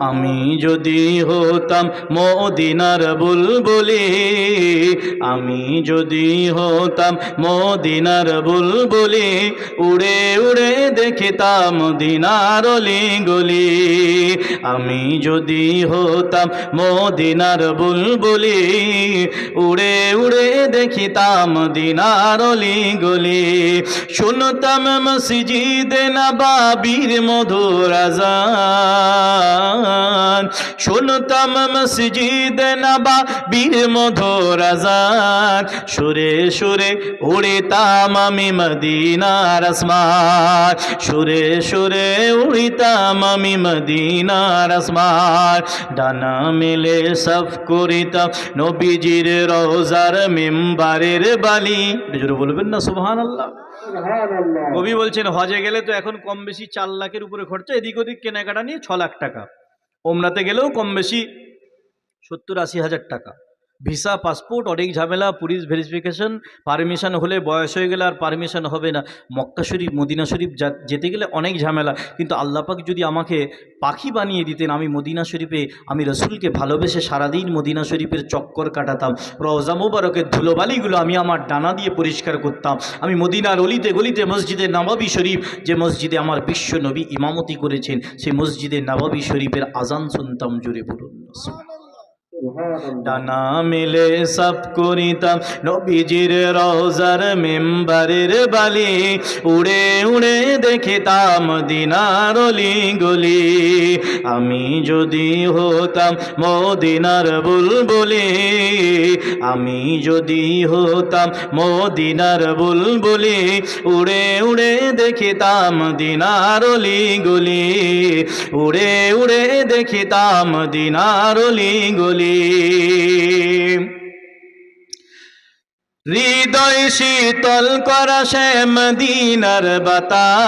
আমি যদি হতাম মদিনার বুলবুলি, আমি যদি হতাম মদিনার বুলবুলি, উড়ে উড়ে দেখিতাম দিনার গলি আমি যদি হতাম মদিনার বুলবুলি, উড়ে উড়ে দেখিতাম দিনার গলি শুনতাম মসজিদে নবাবির মধুর আজান। শুনতাম মসজিদে নবাবির মধুর আজান। সুরে সুরে উড়িতাম আমি মদিনার আসমান। সুরে সুরে উড়িতাম আমি মদিনার আসমান। ডানা মেলে সব করিতাম নবীজির রোজার মেম্বারের বালি জোরে বলবেন না সুবহান আল্লাহ কবি বলছেন হজে গেলে তো এখন কম বেশি চার লাখের উপরে খরচা এদিক ওদিক কেনাকাটা নিয়ে ছ লাখ টাকা। ওমরাতে গেলেও কম বেশি সত্তর আশি হাজার টাকা। ভিসা, পাসপোর্ট, অনেক ঝামেলা, পুলিশ ভেরিফিকেশন, পারমিশন হলে বয়স হয়ে গেলে আর পারমিশন হবে না। মক্কা শরীফ, মদিনা শরীফ যেতে গেলে অনেক ঝামেলা। কিন্তু আল্লাপাক যদি আমাকে পাখি বানিয়ে দিতেন, আমি মদিনা শরীফে, আমি রসুলকে ভালোবেসে সারাদিন মদিনা শরীফের চক্কর কাটাতাম, রওজা মোবারকের ধুলোবালিগুলো আমি আমার ডানা দিয়ে পরিষ্কার করতাম। আমি মদিনার অলিতে গলিতে মসজিদে নবাবী শরীফ, যে মসজিদে আমার বিশ্ব নবী ইমামতি করেছেন, সেই মসজিদে নবাবী শরীফের আজান শুনতাম জুড়ে বলুন। ডানা মিলে সব করিতাম। নবীজির রওজার মেম্বারের বালি, উড়ে উড়ে দেখিতাম দিনার গলি আমি যদি হতাম মদিনার বুলবুলি, আমি যদি হতাম মদিনার বুলবুলি, উড়ে উড়ে দেখিতাম দিনার গলি উড়ে উড়ে দেখিতাম দিনার গলি হৃদয় শীতল করা সে মদিনার বাতাস।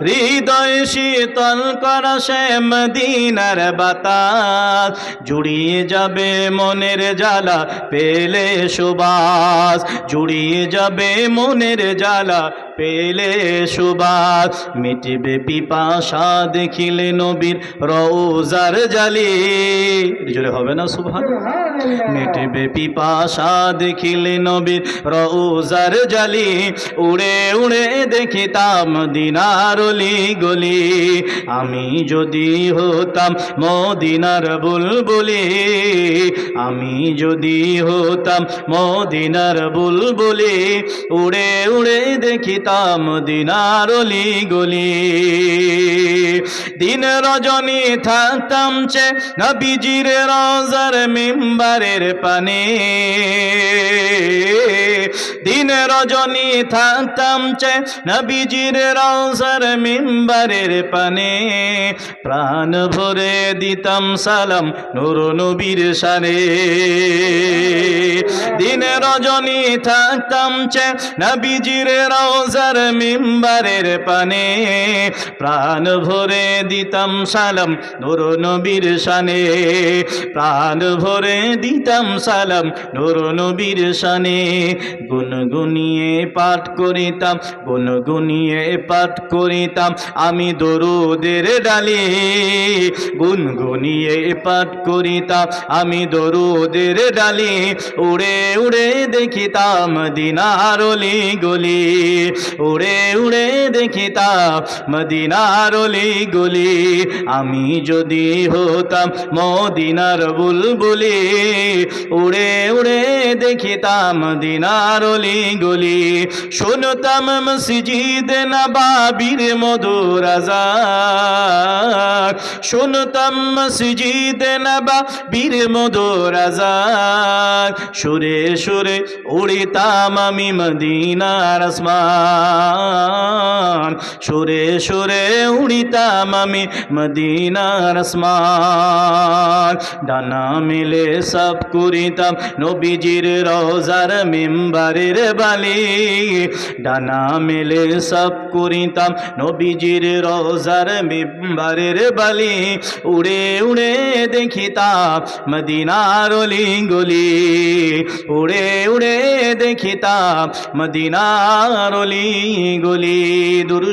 হৃদয় শীতল করা সে মদিনার বাতাস। জুড়িয়ে যাবে মনের জ্বালা, পেলে সুবাস। জুড়িয়ে যাবে মনের জ্বালা পেলে সুবাস মিটবে পিপাসা দেখিলে নবীর রোজার জালি। জোরে হবে না সুভান মিটবে পিপাসা দেখিলে নবীর রোজার জালি। উড়ে উড়ে দেখিতাম দিনার অলি গলি আমি যদি হতাম মদিনার বুলবুলি, আমি যদি হতাম মদিনার বুলবুলি, উড়ে উড়ে দেখিতাম দিনার অলি গলি দিন রজনী থাকতাম চে নবীজির রোজার মেম্বারের পানে। দিন রজনী থাকতাম চে নবীজির রোজার মেম্বারের পানে। প্রাণ ভরে দিতাম সালাম নুর নবীর সারে দিন রজনী থাকতাম চে নবীজির রোজার মেম্বারের পানে প্রাণ ভরে দিতাম সালাম নুর নবীর শানে। প্রাণ ভরে দিতাম সালাম নুর নবীর শানে। গুনগুনিয়ে পাঠ করিতাম, গুনগুনিয়ে পাঠ করিতাম আমি দরুদের ডালি। গুনগুনিয়ে পাঠ করিতাম আমি দরুদের ডালি। উড়ে উড়ে দেখিতাম দিনার অলি গলি। উড়ে উড়ে দেখিতাম মদিনার অলি গলি আমি যদি হতাম মদিনার বুলবুলি, উড়ে উড়ে দেখিতাম দিনার অলি গলি শুনতাম মসজিদ নবাবির মধুর আজান। শুনতাম মসজিদ নবাবির মধুর আজান। সুরে সুরে উড়িতাম আমি মদিনার আসমান সুরে সুরে উড়িতাম আমি মদিনার আসমান ডানা মিলে সব করিতাম নবীজির রোজার মেম্বারের বালি ডানা মিলে সব করিতাম নবীজির রোজার মেম্বারের বালি উড়ে উড়ে দেখিতাম মদিনার অলি গলি উড়ে উড়ে দেখিতাম মদিনার অলি গুলি দুরু